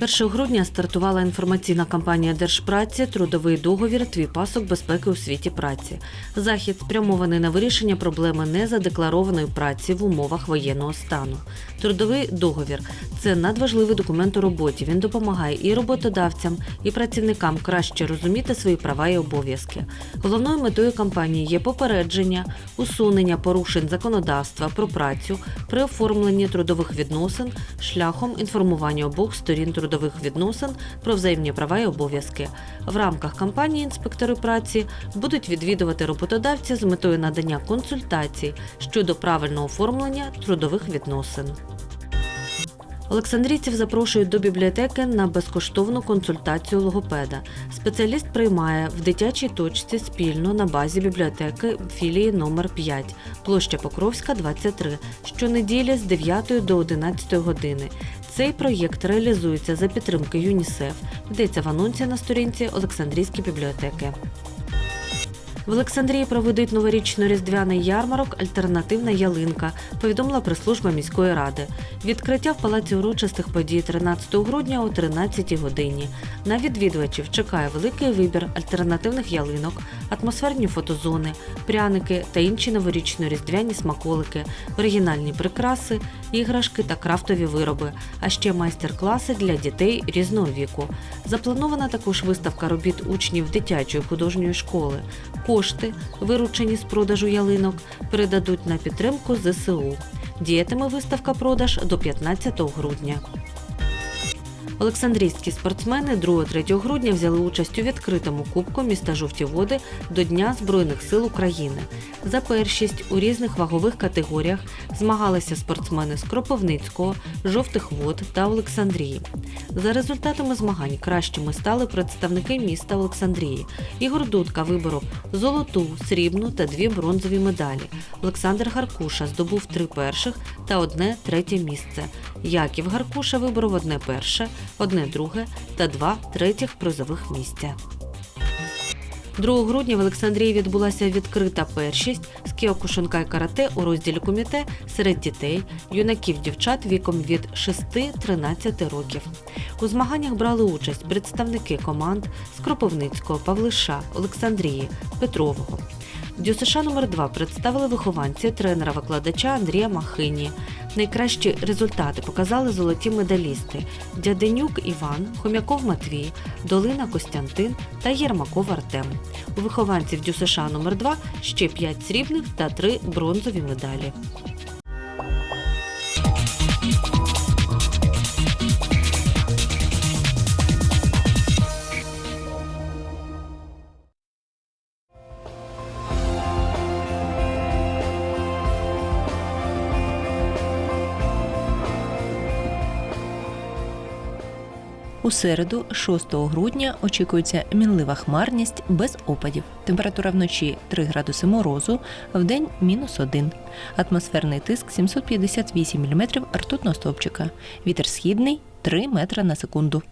1 грудня стартувала інформаційна кампанія Держпраці Трудовий договір Твій пасок безпеки у світі праці. Захід спрямований на вирішення проблеми незадекларованої праці в умовах воєнного стану. Трудовий договір це надважливий документ у роботі. Він допомагає і роботодавцям, і працівникам краще розуміти свої права і обов'язки. Головною метою кампанії є попередження, усунення порушень законодавства про працю при оформленні трудових відносин шляхом інформування обох сторін трудових відносин про взаємні права і обов'язки. В рамках кампанії інспектори праці будуть відвідувати роботодавця з метою надання консультацій щодо правильного оформлення трудових відносин. Олександрійців запрошують до бібліотеки на безкоштовну консультацію логопеда. Спеціаліст приймає в дитячій точці спільно на базі бібліотеки філії номер 5, площа Покровська, 23, щонеділі з 9 до 11 години. Цей проєкт реалізується за підтримки ЮНІСЕФ. Йдеться в анонсі на сторінці Олександрійської бібліотеки. В Олександрії проведуть новорічно-різдвяний ярмарок Альтернативна ялинка, повідомила прес-служба міської ради. Відкриття в палаці урочистих подій 13 грудня о 13 годині. На відвідувачів чекає великий вибір альтернативних ялинок, атмосферні фотозони, пряники та інші новорічно-різдвяні смаколики, оригінальні прикраси, іграшки та крафтові вироби, а ще майстер-класи для дітей різного віку. Запланована також виставка робіт учнів дитячої художньої школи. Кошти, виручені з продажу ялинок, передадуть на підтримку ЗСУ. Діятиме виставка продаж до 15 грудня. Олександрійські спортсмени 2-3 грудня взяли участь у відкритому кубку міста Жовті Води до Дня Збройних сил України. За першість у різних вагових категоріях змагалися спортсмени з Кропивницького, Жовтих Вод та Олександрії. За результатами змагань кращими стали представники міста Олександрії. Ігор Дудка виборов золоту, срібну та дві бронзові медалі. Олександр Гаркуша здобув три перших та одне третє місце. Яків Гаркуша виборов одне перше, одне друге та два третіх призових місця. 2 грудня в Олександрії відбулася відкрита першість з кіокушинкай карате у розділі коміте серед дітей, юнаків дівчат віком від 6-13 років. У змаганнях брали участь представники команд з Кропивницького, Павлиша, Олександрії, Петрового. ДЮСШ номер 2 представили вихованці тренера-викладача Андрія Махині. Найкращі результати показали золоті медалісти Дяденюк Іван, Хомяков Матвій, Долина Костянтин та Єрмаков Артем. У вихованців ДЮСШ номер 2 ще 5 срібних та 3 бронзові медалі. У середу, 6 грудня, очікується мінлива хмарність без опадів. Температура вночі 3 градуси морозу, вдень мінус 1. Атмосферний тиск 758 мм ртутного стовпчика. Вітер східний 3 метра на секунду.